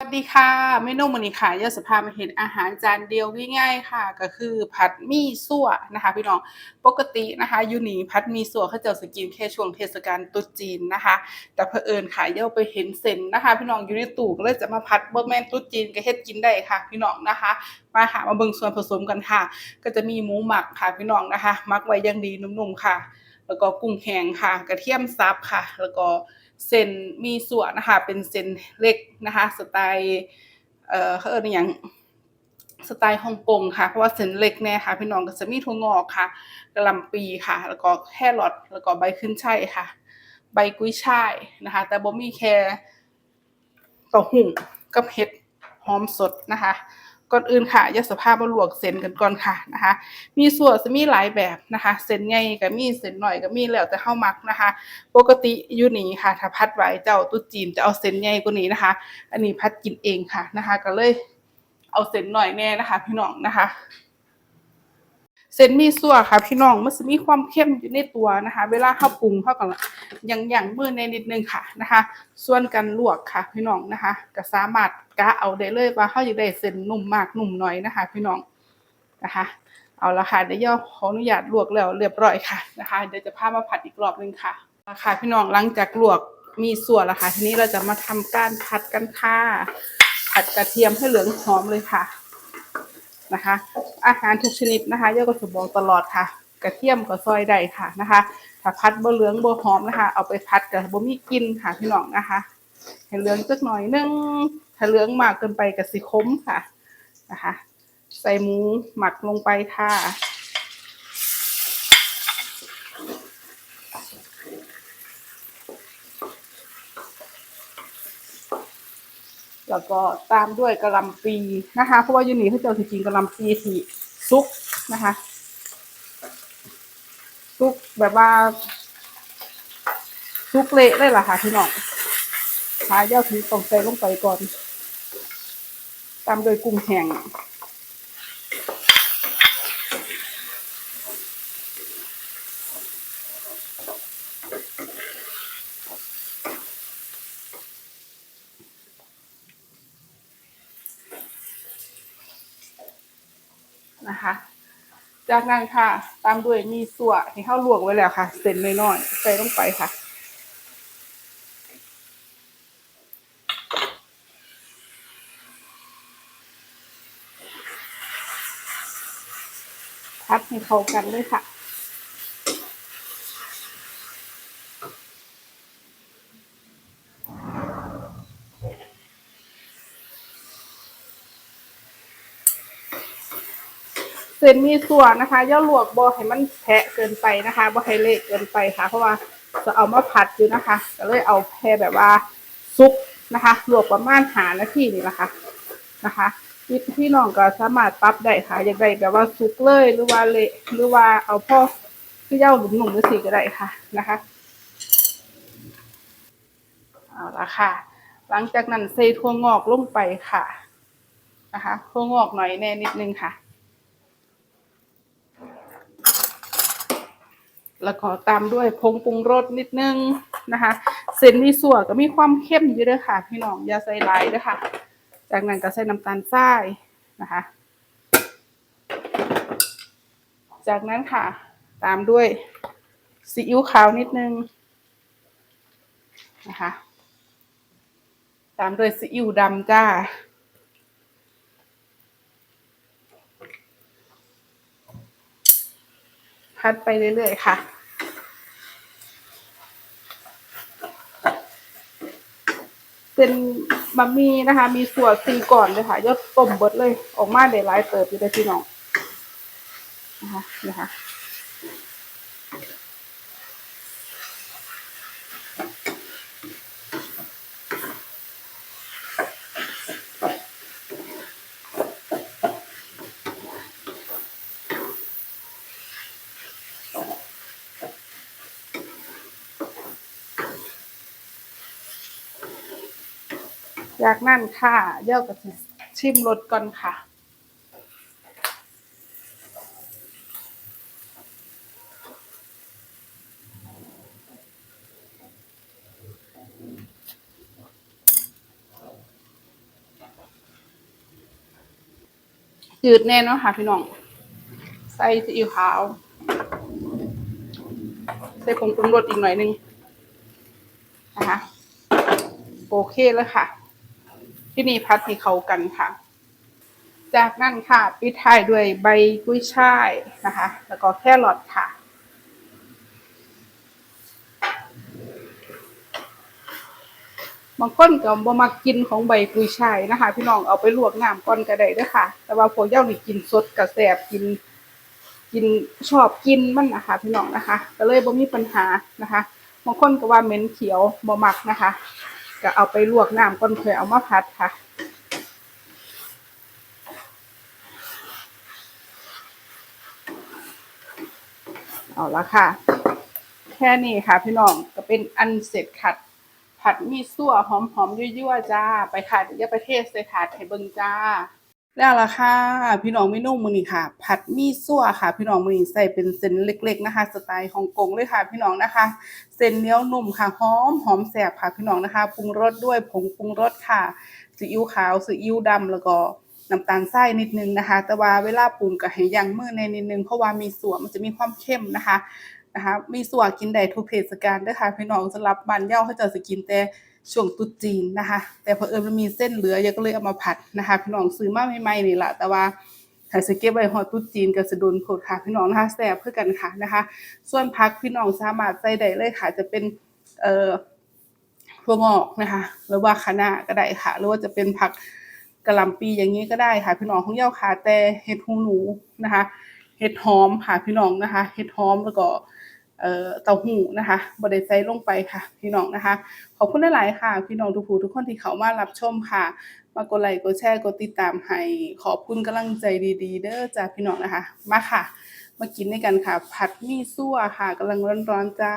สวัสดีค่ะเมนูมื้อนี้ค่ะยาสิพามาเฮ็ดอาหารจานเดียวง่ายๆค่ะ ก็คือผัดมี่ซั่วนะคะ พี่น้องปกตินะคะยูนี่ผัดมี่ซั่วเขาจ้าสิกินแค่ช่วงเทศกาลตรุษจีนนะคะ แต่เผอิญค่ะเย้าไปเห็นเส้นนะคะ พี่น้องอยู่ในตู้ก็เลยจะมาผัดบ่แม่นตรุษจีนก็เฮ็ดกินได้ค่ะ พี่น้องนะคะมาค่ะมาเบิ่งส่วนผสมกันค่ะ ก็จะมีหมูหมักค่ะพี่น้องนะคะหมักไว้อย่างดีนุ่มๆค่ะ แล้วก็กุ้งแห้งค่ะ กระเทียมสับค่ะ แล้วก็ เส้นมี่ซั่วนนะคะเป็นเส้นเล็กนะคะสไตล์เอ่อเขาเอิ้นอิหยังสไตล์ฮ่องกงค่ะ เพราะว่าเส้นเล็กแน่ค่ะ พี่น้องก็จะมีถั่วงอกค่ะกระลำปีค่ะ แล้วก็แครอทแล้วก็ใบขึ้นฉ่ายค่ะ ใบกุ้ยช่ายนะคะ แต่บ่มีแค่ต้าหู้กับเห็ดหอมสดนะคะ ก่อนอื่นค่ะยากสิพามาลวกเส้นกันก่อนค่ะนะคะ มีส่วนมีหลายแบบนะคะ เส้นใหญ่ก็มีเส้นน้อยก็มีแล้วแต่เข้ามักนะคะ ปกติอยู่นี่ค่ะ ถ้าพัดไว้เจ้าตุ๊จีนจะเอาเส้นใหญ่กว่านี้นะคะ อันนี้พัดกินเองค่ะนะคะ ก็เลยเอาเส้นน้อยแน่นะคะ พี่น้องนะคะ เส้นมี่ซั่วค่ะพี่น้องมันสิมีความเข้มอยู่ในตัวนะคะ เวลาเฮาปรุงเฮาก็ยังยังมือในนิดนึงค่ะนะคะ ส่วนการลวกค่ะพี่น้องนะคะ ก็สามารถกะเอาได้เลยว่าเฮาอยากได้เส้นนุ่มมากนุ่มน้อยนะคะ พี่น้องนะคะ เอาละค่ะเดี๋ยวย่อขออนุญาตลวกแล้วเรียบร้อยค่ะนะคะ เดี๋ยวจะพามาผัดอีกรอบหนึงค่ะเอาค่ะพี่น้องหลังจากลวกมีส่วนแล้วค่ะทีนี้เราจะมาทำการผัดกันค่ะผัดกระเทียมให้เหลืองหอมเลยค่ะ นะคะ อาหารทุกชนิดนะคะย่าก็จะบอกตลอดค่ะ กระเทียมก็ซอยได้ค่ะนะคะ ถ้าพัดบ่เหลืองบ่หอมนะคะ เอาไปพัดกับบ่มีกลิ่นค่ะพี่น้องนะคะเห็นเหลืองสักหน่อยนึงถ้าเหลืองมากเกินไปกับสิขมค่ะนะคะ ใส่หมูหมักลงไปค่ะ แล้วก็ตามด้วยกระลำปีนะคะ เพราะว่าอยูนี่เขาเจ้าสิกินกะลำปีที่ซุกนะคะซุกแบบว่าซุกเละเลยล่ะค่ะพี่น้องหาเย้าถึงต้องใส่ลงไปก่อน ตามโดยกุ้งแห้ง นะคะ จากนั้นค่ะ ตามด้วยมีส่วนที่เข้าลวกไว้แล้วค่ะ เส้นน้อยๆใส่ลงไปค่ะพัดให้เข้ากันเลยค่ะ เส้นมีส่วนนะคะย่าลวกบ่ให้มันแฉะเกินไปนะคะบ่ให้เละเกินไปค่ะ เพราะว่าจะเอามาผัดอยู่นะคะก็เลยเอาแค่แบบว่าซุปนะคะลวกประมาณหานาทีนี่แหละค่ะนะคะพี่พี่น้องก็สามารถปรับได้ค่ะ อยากได้แบบว่าสุกเลยหรือว่าเละหรือว่าเอาพ่อคือเย่าหลุมหนุ่มหรือสีก็ได้ค่ะนะคะเอาละค่ะ หลังจากนั้นใส่ถั่วงอกลงไปค่ะนะคะถั่วงอกหน่อยแน่นิดนึงค่ะ แล้วก็ตามด้วยผงปรุงรสนิดนึงนะคะ เส้นมีส่วนก็มีความเข้มอยู่ด้วยค่ะ พี่น้องอย่าใส่หลายด้วยค่ะ จากนั้นก็ใส่น้ำตาลทรายนะคะ จากนั้นค่ะ ตามด้วยซีอิ๊วขาวนิดนึงนะคะ ตามด้วยซีอิ๊วดำจ้า พัดไปเรื่อยๆค่ะ เป็นบะหมี่นะคะ มีส่วนซีก่อนเลยค่ะยดต้มเบิดเลย ออกมาได้หลายเติบอยู่ได้อพี่น้องนะคะนะคะ จากนั้นค่ะเดี๋ยวก็จะชิมรสก่อนค่ะ จืดแน่นอนค่ะพี่น้อง ใส่ซีอิ๊วขาว ใส่ผงปรุงรสอีกหน่อยนึงนะคะ โอเคแล้วค่ะ ที่นี่พัดให้เข้ากันค่ะ จากนั้นค่ะปิดท้ายด้วยใบกุ้ยช่ายนะคะ แล้วก็แครอทค่ะบางคนก็บ่มักกินของใบกุยช่ายนะคะ พี่น้องเอาไปลวกน้ำก่อนก็ได้ด้อค่ะ แต่ว่าพวกเจ้านี่กินสดก็แซ่บกิน กินชอบกินมันนะคะ พี่น้องนะคะ ก็เลยบ่มีปัญหานะคะบางคนก็ว่าเหม็นเขียวบ่มักนะคะ ก็เอาไปลวกน้ำก่อนค่อยเอามาผัดค่ะเอาละค่ะ แค่นี้ค่ะพี่น้องก็เป็นอันเสร็จขัด ผัดมีซั่วหอมๆยั่วๆจ้า ไปค่ะเดี๋ยวจะไปเทศใส่ถาดให้เบิ่งจ้า แล้วล่ะค่ะ พี่น้องเมนูมือนี้ค่ะ ผัดมีซั่วค่ะ พี่น้องมือนี้ใส่เป็นเส้นเล็ก ๆ นะคะ สไตล์ฮ่องกงเลยค่ะ พี่น้องนะคะ เส้นเนียวนุ่มค่ะหอมหอมแซ่บค่ะพี่น้องนะคะปรุงรสด้วยผงปรุงรสค่ะซีอิ๊วขาวซีอิ๊วดำแล้วก็น้ำตาลทรายนิดนึงนะคะ แต่ว่าเวลาปรุงก็ให้ยั้งมือในนิดนึงเพราะว่ามีส่วนมันจะมีความเข้มนะคะนะคะ มีส่วนกินได้ทุกเทศกาลเด้อค่ะพี่น้องสำหรับบ้านเย้าเขาจะสกินแต่ ช่วงตรุษจีนนะคะ แต่เผอิญมันมีเส้นเหลืออยก็เลยเอามาผัดนะคะ พี่น้องซื้อมาใหม่ๆนี่แหละแต่ว่าถ้าสเก็บไว้ฮอตรุษจีนก็สิโดนโพดค่ะพี่น้องนะคะแซ่บคือกันค่ะนะคะ ส่วนผักพี่น้องสามารถใส่ได้เลยค่ะ จะเป็นเอ่อถั่วงอกนะคะ หรือว่าคะน้าก็ได้ค่ะ หรือว่าจะเป็นผักกะหล่ำปีอย่างนี้ก็ได้ค่ะ พี่น้องของเย้าค่ะแต่เห็ดหูหนูนะคะ เห็ดหอมค่ะพี่น้องนะคะ เห็ดหอมแล้วก็ เอ่อเต้าหู้นะคะบไดไส่ลงไปค่ะ พี่น้องนะคะ ขอบคุณหลายๆค่ะ พี่น้องทุกผู้ทุกคนที่เขามารับชมค่ะ มากดไลค์กดแชร์กดติดตามให้ขอบคุณกำลังใจดีๆ เด้อจ้าพี่น้องนะคะ มาค่ะ มากินด้วยกันค่ะ ผัดมี่ซั่วค่ะ กำลังร้อนๆจ้า